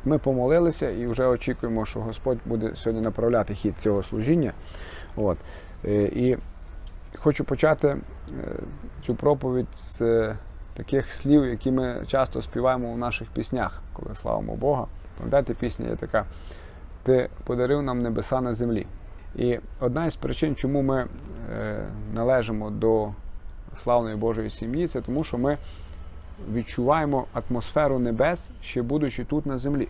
Так, ми помолилися і вже очікуємо, що Господь буде сьогодні направляти хід цього служіння. От. Е, І хочу почати е, цю проповідь з е, таких слів, які ми часто співаємо у наших піснях, коли славимо Бога. Пам'ятаєте, пісня є така: Ти подарив нам небеса на землі. І одна із причин, чому ми належимо до славної Божої сім'ї, це тому, що ми відчуваємо атмосферу небес, ще будучи тут на землі.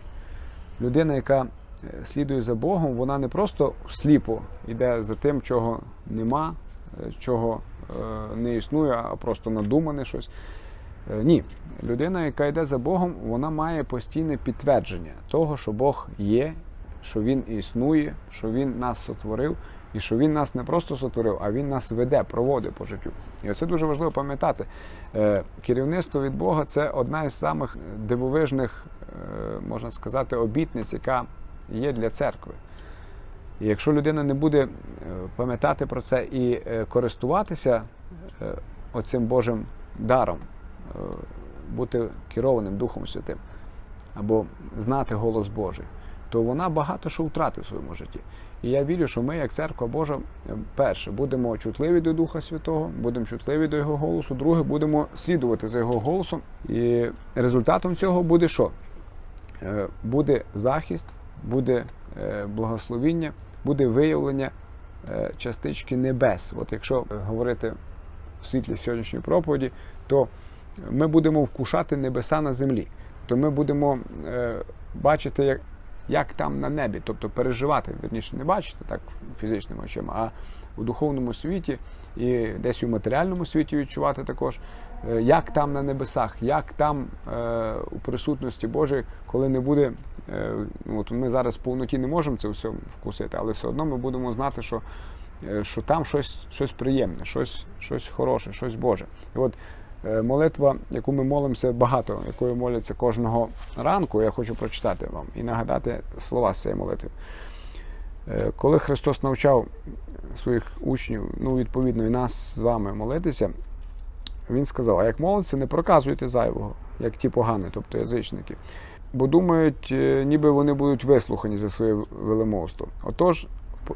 Людина, яка е, слідує за Богом, вона не просто сліпо йде за тим, чого нема, е, чого е, не існує, а просто надумане щось. Ні, людина, яка йде за Богом, вона має постійне підтвердження того, що Бог є, що Він існує, що Він нас сотворив, і що Він нас не просто сотворив, а Він нас веде, проводить по життю. І оце дуже важливо пам'ятати. Е, Керівництво від Бога це одна із самих дивовижних, е, можна сказати, обітниць, яка є для церкви. І якщо людина не буде е, пам'ятати про це і користуватися оцим Божим даром, бути керованим Духом Святим або знати голос Божий, то вона багато що втратить в своєму житті. І я вірю, що ми, як церква Божа, е, перше, будемо чутливі до Духа Святого, будемо чутливі до Його голосу. Друге, будемо слідувати за Його голосом. І результатом цього буде що? Е, Буде захист, буде е, благословіння, буде виявлення частички небес. От якщо говорити в світлі сьогоднішньої проповіді, то ми будемо вкушати небеса на землі. То ми будемо бачити, як, як там на небі, тобто переживати, верніше не бачити так фізичними очима, а у духовному світі і десь у матеріальному світі відчувати також, е, як там на небесах, як там е, у присутності Божої, коли не буде. е, ну, От ми зараз в повноті не можемо це все вкусити, але все одно ми будемо знати, що, е, що там щось, щось приємне, щось, щось хороше, щось Боже. І от молитва, яку ми молимося багато, якою моляться кожного ранку, я хочу прочитати вам і нагадати слова з цієї молитви. Е, Коли Христос навчав своїх учнів, ну, відповідно, і нас з вами молитися, Він сказав: а як молиться, не проказуйте зайвого, як ті погані, тобто язичники. Бо думають, е, ніби вони будуть вислухані за своє велемовство. Отож,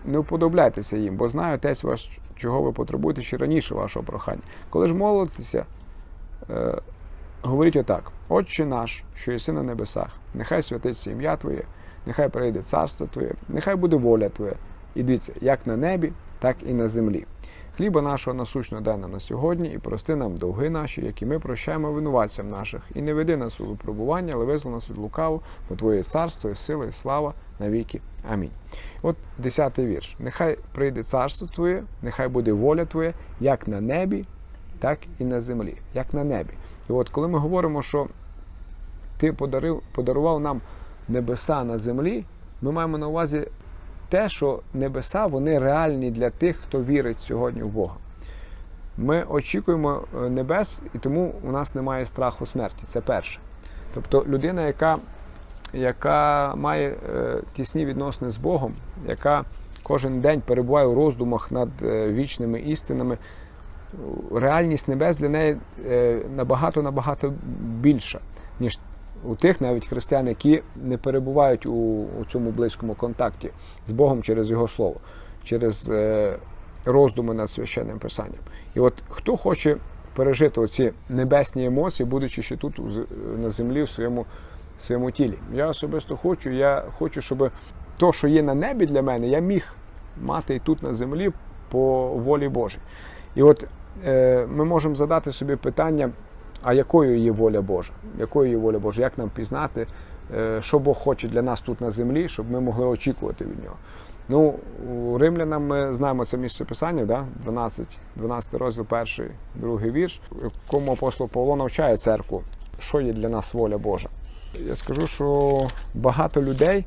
не вподобляйтеся їм, бо знаю отець ваш, чого ви потребуєте ще раніше вашого прохання. Коли ж молитеся, е, говоріть отак: Отче наш, що єси на небесах, нехай святиться ім'я Твоє, нехай прийде царство Твоє, нехай буде воля Твоя. І дивіться, як на небі, так і на землі. Хліба нашого насущно дай нам на сьогодні, і прости нам довги наші, які ми прощаємо винуватцям наших, і не веди нас у випробування, але визвол нас від лукаву, бо Твоє царство, і сила, і слава навіки. Амінь. От 10-й вірш. Нехай прийде царство Твоє, нехай буде воля Твоя, як на небі, так і на землі, як на небі. І от коли ми говоримо, що ти подарив, подарував нам небеса на землі, ми маємо на увазі те, що небеса вони реальні для тих, хто вірить сьогодні в Бога. Ми очікуємо е, небес, і тому у нас немає страху смерті. Це перше. Тобто людина, яка, яка має е, тісні відносини з Богом, яка кожен день перебуває у роздумах над е, вічними істинами, реальність небес для неї е, набагато набагато більша, ніж у тих навіть християн, які не перебувають у, у цьому близькому контакті з Богом через Його Слово, через е, роздуми над священним писанням. І от хто хоче пережити оці небесні емоції, будучи ще тут на землі в своєму, в своєму тілі. Я особисто хочу, я хочу, щоб то, що є на небі для мене, я міг мати і тут на землі по волі Божій. І от е, ми можемо задати собі питання, а якою є воля Божа? Якою є воля Божа? Як нам пізнати, е, що Бог хоче для нас тут на землі, щоб ми могли очікувати від нього? Ну, у римлянам ми знаємо це місце писання, да? 12, 12 розділ, перший, другий вірш, в якому апостол Павло навчає церкву, що є для нас воля Божа. Я скажу, що багато людей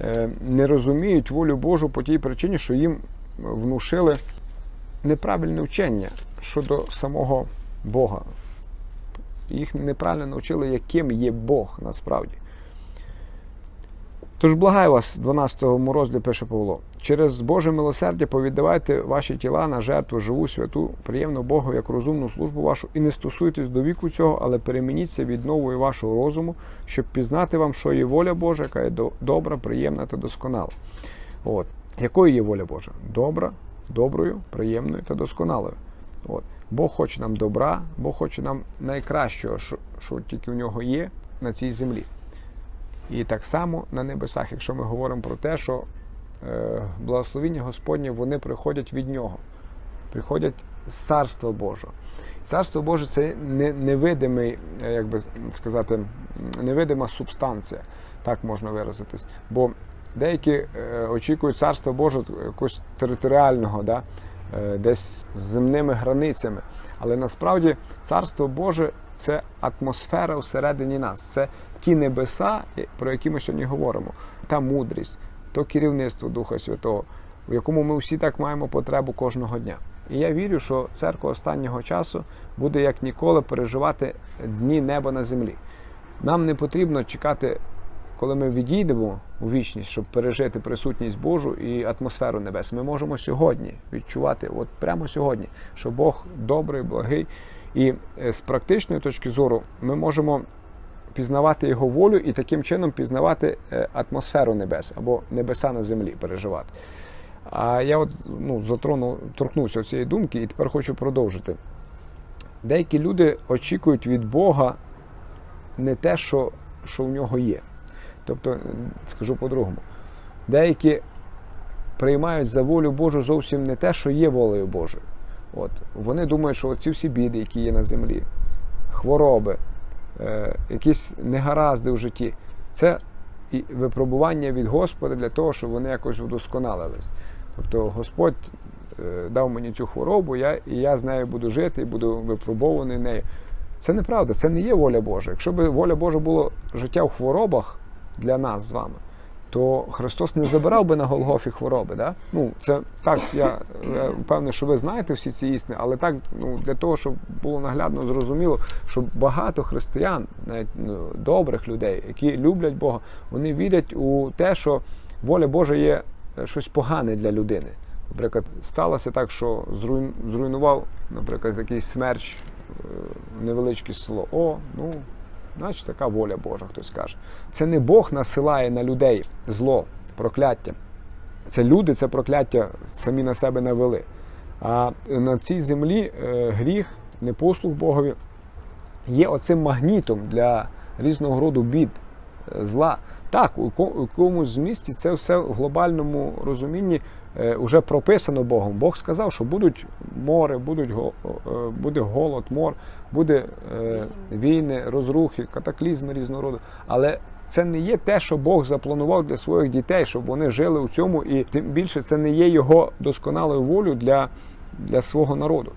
е, не розуміють волю Божу по тій причині, що їм внушили неправильне вчення щодо самого Бога. Їх неправильно навчили, яким є Бог насправді. Тож благаю вас, в 12 розділі пише Павло, через Боже милосердя повіддавайте ваші тіла на жертву живу, святу, приємну Богу, як розумну службу вашу, і не стосуйтесь до віку цього, але перемініться від нової вашого розуму, щоб пізнати вам, що є воля Божа, яка є добра, приємна та досконала. От. Якою є воля Божа? Добра, доброю, приємною та досконалою. От. Бог хоче нам добра, Бог хоче нам найкращого, що, що тільки в нього є на цій землі. І так само на небесах, якщо ми говоримо про те, що е, благословіння Господнє вони приходять від нього, приходять з Царства Божого. Царство Боже це не, невидимий, е, як би сказати, невидима субстанція, так можна виразитись. Бо деякі е, очікують царства Божого якогось територіального, да? Е, десь з земними границями. Але насправді царство Боже це атмосфера всередині нас. Це ті небеса, про які ми сьогодні говоримо, та мудрість, то керівництво Духа Святого, в якому ми всі так маємо потребу кожного дня. І я вірю, що церква останнього часу буде як ніколи переживати дні неба на землі. Нам не потрібно чекати, коли ми відійдемо у вічність, щоб пережити присутність Божу і атмосферу небес. Ми можемо сьогодні відчувати, от прямо сьогодні, що Бог добрий, благий. І е, з практичної точки зору ми можемо пізнавати його волю і таким чином пізнавати е, атмосферу небес або небеса на землі переживати. А я от ну, затронув, торкнувся цієї думки і тепер хочу продовжити. Деякі люди очікують від Бога не те, що, що в нього є. Тобто, скажу по-другому, деякі приймають за волю Божу зовсім не те, що є волею Божою. От. Вони думають, що ці всі біди, які є на землі, хвороби, е, якісь негаразди в житті, це випробування від Господа для того, щоб вони якось вдосконалились. Тобто Господь е, дав мені цю хворобу, я, і я з нею буду жити і буду випробований нею. Це неправда, це не є воля Божа. Якщо б воля Божа було життя в хворобах для нас з вами, то Христос не забирав би на Голгофі хвороби. Да? Ну, це так, я, я впевнений, що ви знаєте всі ці істини, але так ну, для того, щоб було наглядно зрозуміло, що багато християн, навіть ну, добрих людей, які люблять Бога, вони вірять у те, що воля Божа є е, щось погане для людини. Наприклад, сталося так, що зруйн- зруйнував, наприклад, якийсь смерч е, невеличке село. О, ну, значить така воля Божа, хтось каже. Це не Бог насилає на людей зло, прокляття. Це люди, це прокляття самі на себе навели. А на цій землі е, гріх, непослух Богові є оцим магнітом для різного роду бід, е, зла. Так, у ко- у якомусь змісті це все в глобальному розумінні вже прописано Богом. Бог сказав, що будуть море, будуть, е, буде голод, мор, буде е, війни, розрухи, катаклізми різнороду. Але це не є те, що Бог запланував для своїх дітей, щоб вони жили у цьому, і тим більше це не є його досконалою волю для, для свого народу.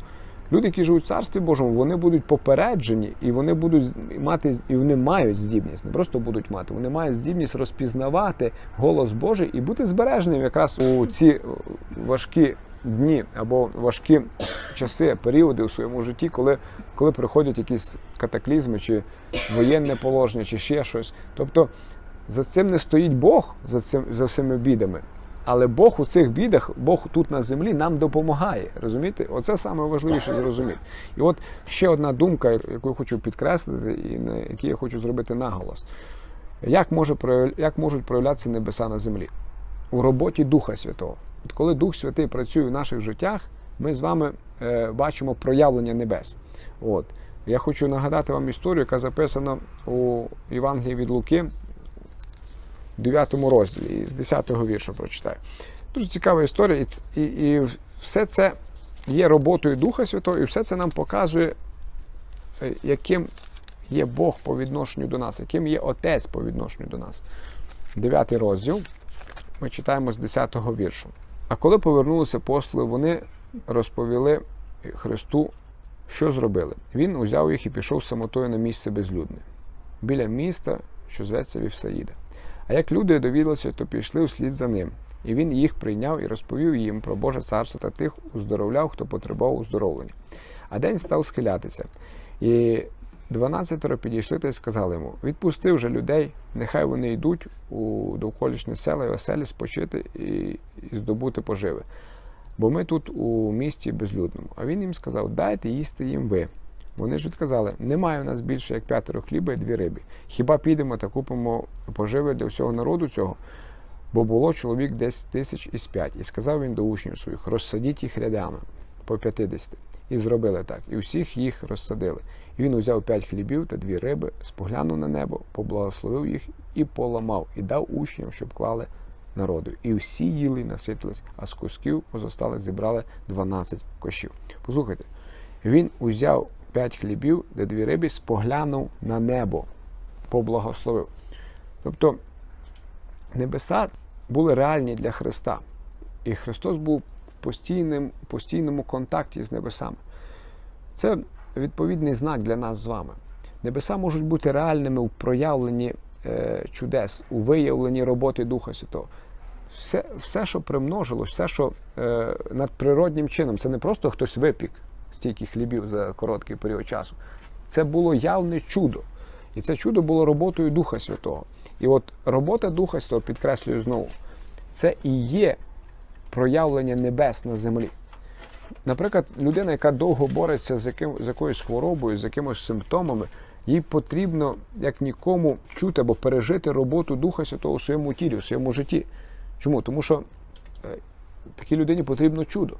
Люди, які живуть в царстві Божому, вони будуть попереджені, і вони будуть мати і вони мають здібність, не просто будуть мати, вони мають здібність розпізнавати голос Божий і бути збереженим якраз у ці важкі дні або важкі часи, періоди у своєму житті, коли, коли приходять якісь катаклізми, чи воєнне положення, чи ще щось. Тобто за цим не стоїть Бог за цим за всіми бідами. Але Бог у цих бідах, Бог тут на землі нам допомагає. Розумієте? Оце саме важливіше зрозуміти. І от ще одна думка, яку я хочу підкреслити, і на якій я хочу зробити наголос. Як, може, як можуть проявлятися небеса на землі? У роботі Духа Святого. От коли Дух Святий працює в наших життях, ми з вами е, бачимо проявлення небес. От. Я хочу нагадати вам історію, яка записана у Євангелії від Луки, 9 розділі, з 10-го віршу прочитаю. Дуже цікава історія, і, і, і все це є роботою Духа Святого, і все це нам показує, е, яким є Бог по відношенню до нас, яким є Отець по відношенню до нас. 9 розділ. Ми читаємо з 10-го віршу. А коли повернулися апостоли, вони розповіли Христу, що зробили. Він узяв їх і пішов самотою на місце безлюдне, біля міста, що зветься Вівсаїда. А як люди довідалися, то пішли вслід за ним. І він їх прийняв і розповів їм про Боже царство та тих уздоровляв, хто потребував уздоровлення. А день став схилятися. І Дванадцятеро підійшли та й сказали йому: відпусти вже людей, нехай вони йдуть у довколишні села і оселі спочити і, здобути поживи. Бо ми тут у місті безлюдному. А він їм сказав: дайте їсти їм ви. Вони ж відказали: немає у нас більше як п'ятеро хліба і дві риби. Хіба підемо та купимо поживи для всього народу цього? Бо було чоловік десь тисяч із п'ять. І сказав він до учнів своїх: розсадіть їх рядами по п'ятидесяти. І зробили так. І всіх їх розсадили. І він узяв п'ять хлібів та дві риби, споглянув на небо, поблагословив їх і поламав, і дав учням, щоб клали народу. І всі їли і наситились, а з кусків позосталих зібрали 12 кошів. Послухайте, він узяв п'ять хлібів та дві риби, споглянув на небо, поблагословив. Тобто небеса були реальні для Христа. І Христос був в постійним, постійному контакті з небесами. Це відповідний знак для нас з вами. Небеса можуть бути реальними в проявленні е, чудес, у виявленні роботи Духа Святого. Все, все, що примножилось, все, що е, надприроднім чином, це не просто хтось випік стільки хлібів за короткий період часу. Це було явне чудо. І це чудо було роботою Духа Святого. І от робота Духа Святого, підкреслюю знову, це і є проявлення небес на землі. Наприклад, людина, яка довго бореться з, яким, з якоюсь хворобою, з якимось симптомами, їй потрібно як нікому чути або пережити роботу Духа Святого у своєму тілі, у своєму житті. Чому? Тому що е, такій людині потрібно чудо.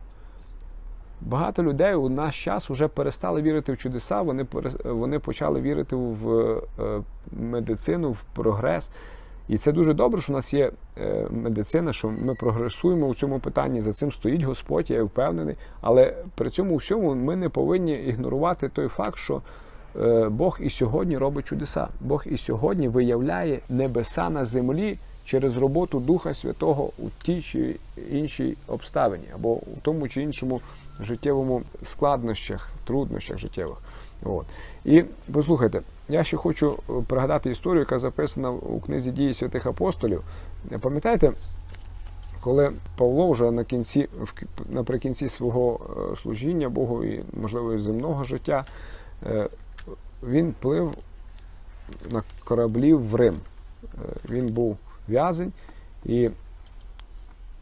Багато людей у наш час вже перестали вірити в чудеса, вони, вони почали вірити в е, медицину, в прогрес. І це дуже добре, що у нас є е, медицина, що ми прогресуємо у цьому питанні. За цим стоїть Господь, я впевнений. Але при цьому всьому ми не повинні ігнорувати той факт, що е, Бог і сьогодні робить чудеса. Бог і сьогодні виявляє небеса на землі через роботу Духа Святого у тій чи іншій обставині, або у тому чи іншому життєвому складнощах, труднощах життєвих. От. І послухайте, я ще хочу е, пригадати історію, яка записана у книзі дії святих апостолів. Пам'ятаєте, коли Павло вже на кінці, наприкінці свого е, служіння Богу і, можливо, і земного життя, е, він плив на кораблі в Рим. Він був в'язень, і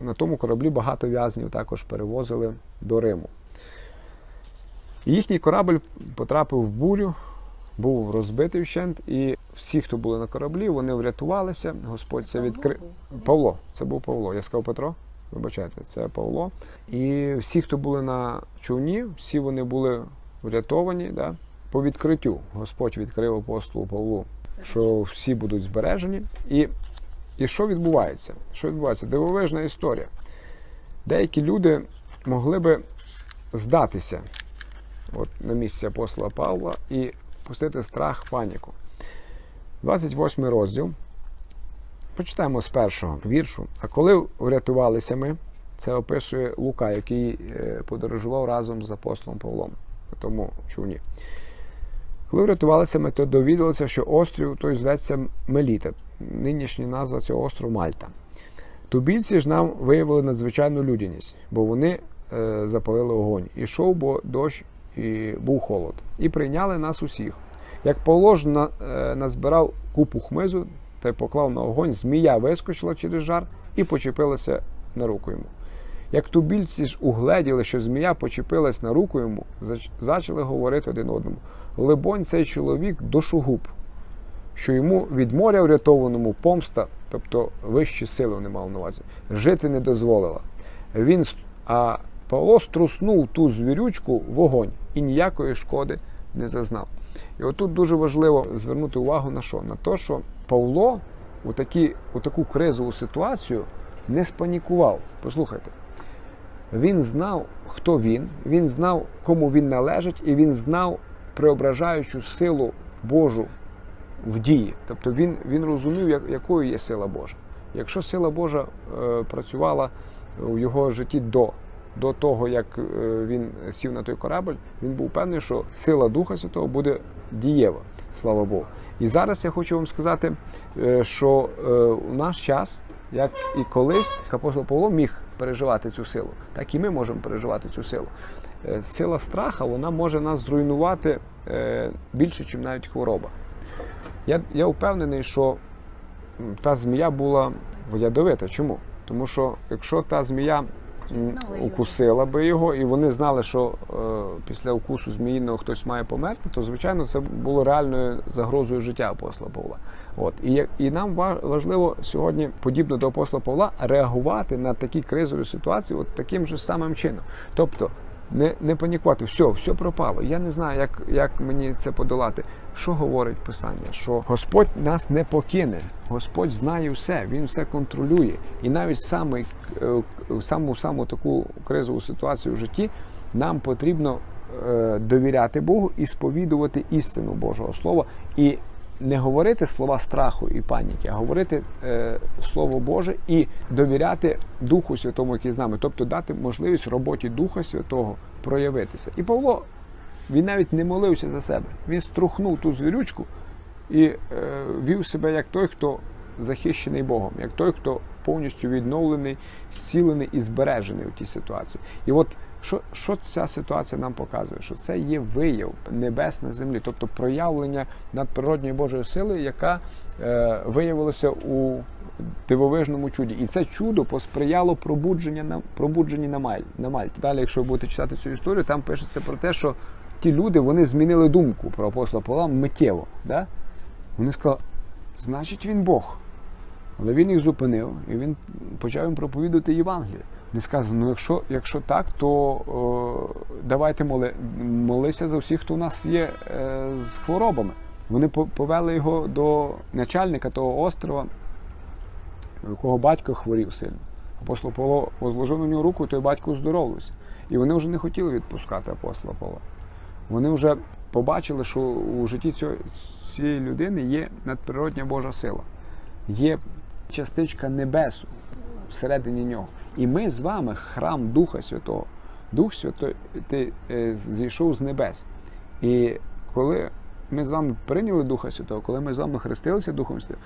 на тому кораблі багато в'язнів також перевозили до Риму. І Їхній корабль потрапив в бурю, був розбитий вщент, і всі, хто були на кораблі, вони врятувалися. Господь це відкрив. Павло, це був Павло. Я сказав Петро. Вибачайте, це Павло. І всі, хто були на човні, всі вони були врятовані. Да? По відкриттю Господь відкрив апостолу Павлу, що всі будуть збережені. І, і що відбувається? Що відбувається? Дивовижна історія. Деякі люди могли би здатися от, на місці апостола Павла і пустити страх, паніку. 28 розділ. Почитаємо з першого віршу. А коли врятувалися ми, це описує Лука, який е, подорожував разом з апостолом Павлом тому човні. Коли врятувалися ми, то довідалися, що острів той зветься Меліта. Нинішня назва цього острову Мальта. Тубільці ж нам виявили надзвичайну людяність, бо вони е, запалили огонь. Ішов, бо дощ і був холод. І прийняли нас усіх. Як на, е, назбирав купу хмизу та й поклав на огонь, змія вискочила через жар і почепилася на руку йому. Як тубільці ж угледіли, що змія почепилась на руку йому, зач- зачали говорити один одному. Либонь, цей чоловік душогуб, що йому від моря врятованому помста, тобто вищі сили вони мав на увазі, жити не дозволила. Він, а Павло струснув ту звірючку в огонь і ніякої шкоди не зазнав. І отут дуже важливо звернути увагу на що? На те, що Павло у, такі, у таку кризову ситуацію не спанікував. Послухайте, він знав, хто він, він знав, кому він належить, і він знав преображаючу силу Божу в дії. Тобто він, він розумів, як, якою є сила Божа. Якщо сила Божа е, працювала у його житті до, до того, як е, він сів на той корабль, він був певний, що сила Духа Святого буде дієва. Слава Богу. І зараз я хочу вам сказати, е, що е, у наш час, як і колись, апостол Павло міг переживати цю силу, так і ми можемо переживати цю силу. Сила страха вона може нас зруйнувати більше, ніж навіть хвороба. Я, я впевнений, що та змія була ядовита. Чому? Тому що якщо та змія укусила би його, і вони знали, що е, після укусу зміїного хтось має померти, то звичайно це було реальною загрозою життя апостола Павла. От і, і нам ва- важливо сьогодні, подібно до апостола Павла, реагувати на такі кризові ситуації, от таким же самим чином. Тобто. Не, не панікувати, все, все пропало. Я не знаю, як, як мені це подолати. Що говорить Писання? Що Господь нас не покине, Господь знає все, Він все контролює. І навіть саме, е, саму саму таку кризову ситуацію в житті нам потрібно е, довіряти Богу і сповідувати істину Божого Слова. І не говорити слова страху і паніки, а говорити е, Слово Боже і довіряти Духу Святому, який з нами, тобто дати можливість роботі Духа Святого проявитися. І Павло він навіть не молився за себе. Він струхнув ту звірючку і е, вів себе як той, хто захищений Богом, як той, хто повністю відновлений, зцілений і збережений у тій ситуації. І от що, що ця ситуація нам показує? Що це є вияв небес на землі, тобто проявлення надприродньої Божої сили, яка е, виявилася у дивовижному чуді. І це чудо посприяло пробудження на пробудженні на Маль на Мальті. Далі, якщо ви будете читати цю історію, там пишеться про те, що ті люди вони змінили думку про апостола Павла миттєво. Да? Вони сказали, значить він Бог. Але він їх зупинив і він почав їм проповідувати Євангеліє. Не сказано, ну якщо, якщо так, то е, давайте моли, молися за всіх, хто у нас є е, з хворобами. Вони повели його до начальника того острова, у якого батько хворів сильно. Апостол Павло возложив на нього руку, і той батько оздоровився. І вони вже не хотіли відпускати апостола Павла. Вони вже побачили, що у житті цієї людини є надприродня Божа сила, є частичка небесу всередині нього. І ми з вами храм Духа Святого. Дух Святий ти, е, зійшов з небес. І коли ми з вами прийняли Духа Святого, коли ми з вами хрестилися Духом Святим,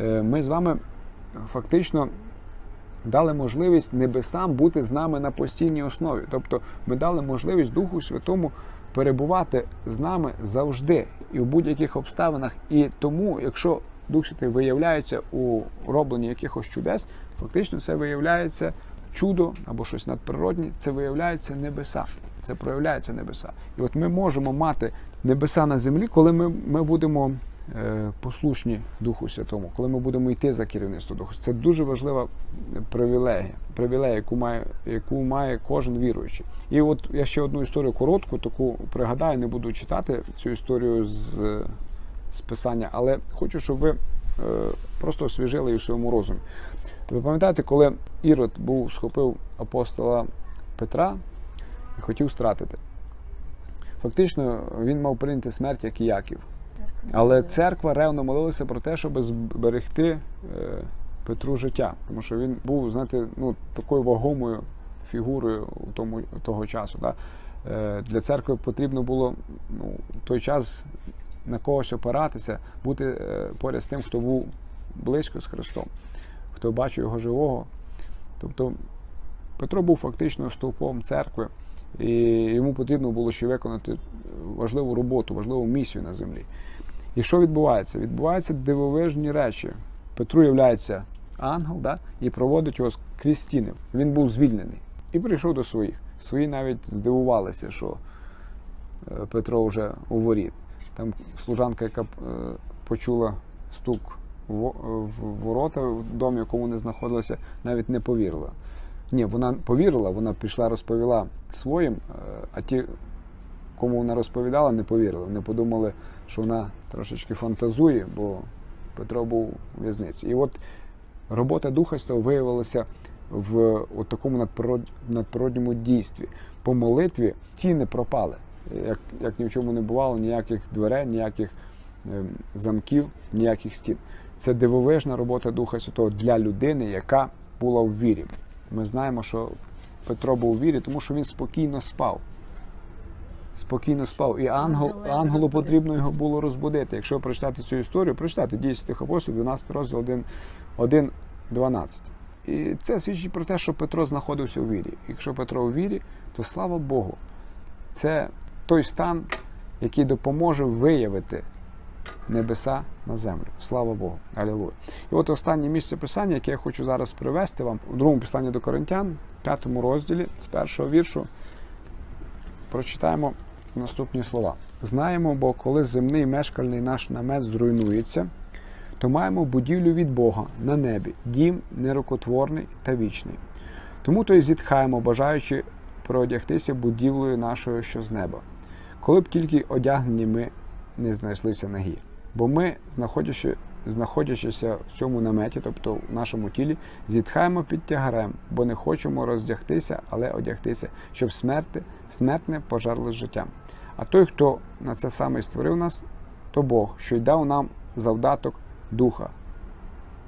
е, ми з вами фактично дали можливість небесам бути з нами на постійній основі. Тобто ми дали можливість Духу Святому перебувати з нами завжди і в будь-яких обставинах. І тому, якщо Дух Святий виявляється у робленні якихось чудес, фактично це виявляється чудо або щось надприроднє, це виявляється небеса. Це проявляється небеса. І от ми можемо мати небеса на землі, коли ми, ми будемо е, послушні Духу Святому, коли ми будемо йти за керівництво Духу. Це дуже важлива привілегія, привілегія, яку має, яку має кожен віруючий. І от я ще одну історію коротку, таку пригадаю, не буду читати цю історію з, з писання, але хочу, щоб ви просто освіжили її в своєму розумі. Ви пам'ятаєте, коли Ірод був схопив апостола Петра і хотів стратити? Фактично, він мав прийняти смерть, як і Яків. Але церква ревно молилася про те, щоб зберегти е, Петру життя, тому що він був, знаєте, ну такою вагомою фігурою у тому того часу. Да? Е, для церкви потрібно було ну, в той час на когось опиратися, бути е, поряд з тим, хто був близько з Христом, хто бачив його живого. Тобто Петро був фактично стовпом церкви, і йому потрібно було ще виконати важливу роботу, важливу місію на землі. І що відбувається? Відбуваються дивовижні речі. Петру являється ангел да, і проводить його крізь стіни. Він був звільнений і прийшов до своїх. Свої навіть здивувалися, що е, Петро вже у воріт. Там служанка, яка е, почула стук в в ворота в домі, якому вони знаходилися, навіть не повірила. Ні, вона повірила, вона пішла, розповіла своїм, е, а ті, кому вона розповідала, не повірили. Вони подумали, що вона трошечки фантазує, бо Петро був у в'язниці. І от робота Духа Святого виявилася в такому надприрод- надприродньому дійстві. По молитві ті не пропали. Як, як ні в чому не бувало, ніяких дверей, ніяких ем, замків, ніяких стін. Це дивовижна робота Духа Святого для людини, яка була в вірі. Ми знаємо, що Петро був у вірі, тому що він спокійно спав. Спокійно спав. І ангел, ангелу потрібно його було розбудити. Якщо прочитати цю історію, прочитати дії святих апостолів, 12 розділ 1, 1 12. І це свідчить про те, що Петро знаходився у вірі. Якщо Петро у вірі, то слава Богу, це той стан, який допоможе виявити небеса на землю. Слава Богу. Алілуя. І от останнє місце писання, яке я хочу зараз привести вам у другому посланні до Коринтян, п'ятому розділі, з першого віршу, прочитаємо наступні слова. Знаємо, бо коли земний мешкальний наш намет зруйнується, то маємо будівлю від Бога на небі, дім нерукотворний та вічний. Тому то й зітхаємо, бажаючи проодягтися будівлею нашою, що з неба. Коли б тільки одягнені ми не знайшлися нагі. Бо ми, знаходячи, знаходячися в цьому наметі, тобто в нашому тілі, зітхаємо під тягарем, бо не хочемо роздягтися, але одягтися, щоб смерти, смертне пожерло життям. А той, хто на це саме створив нас, то Бог, що й дав нам завдаток духа.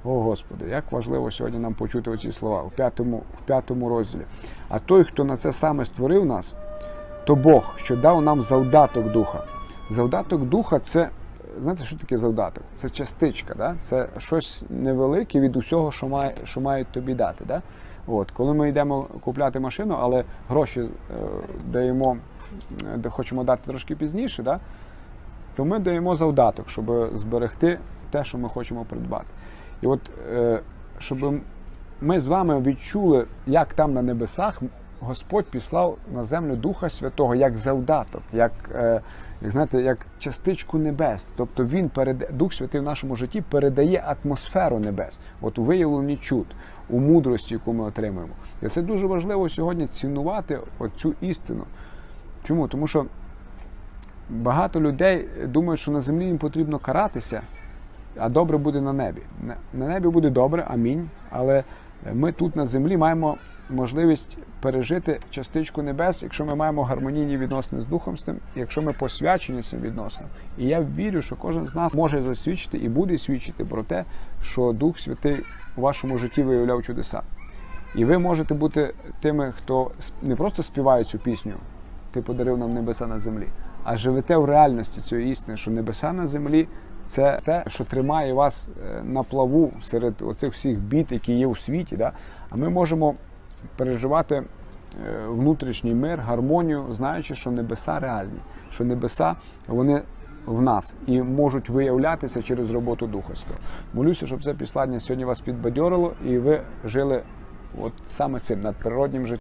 О Господи, як важливо сьогодні нам почути оці слова в п'ятому, в п'ятому розділі. А той, хто на це саме створив нас, то Бог, що дав нам завдаток духа. Завдаток духа це, знаєте, що таке завдаток? Це частичка, да? це щось невелике від усього, що, має, що мають тобі дати. Да? От, коли ми йдемо купляти машину, але гроші е, даємо, е, хочемо дати трошки пізніше, да? то ми даємо завдаток, щоб зберегти те, що ми хочемо придбати. І от, е, щоб ми з вами відчули, як там на небесах Господь післав на землю Духа Святого як завдаток, як, е, як знаєте, як частичку небес. Тобто він переда... Дух Святий в нашому житті передає атмосферу небес, от у виявленні чуд, у мудрості, яку ми отримуємо. І це дуже важливо сьогодні цінувати цю істину. Чому? Тому що багато людей думають, що на землі їм потрібно каратися, а добре буде на небі. На небі буде добре, амінь. Але ми тут на землі маємо можливість пережити частичку небес, якщо ми маємо гармонійні відносини з Духом з тим, якщо ми посвячені цим відносинам. І я вірю, що кожен з нас може засвідчити і буде свідчити про те, що Дух Святий у вашому житті виявляв чудеса. І ви можете бути тими, хто не просто співає цю пісню, ти подарив нам небеса на землі, а живете в реальності цієї істини, що небеса на землі це те, що тримає вас е, на плаву серед оцих всіх бід, які є у світі. Да? А ми можемо переживати е, внутрішній мир, гармонію, знаючи, що небеса реальні, що небеса вони в нас і можуть виявлятися через роботу Духа Святого. Молюся, щоб це післання сьогодні вас підбадьорило і ви жили от саме цим надприроднім життям.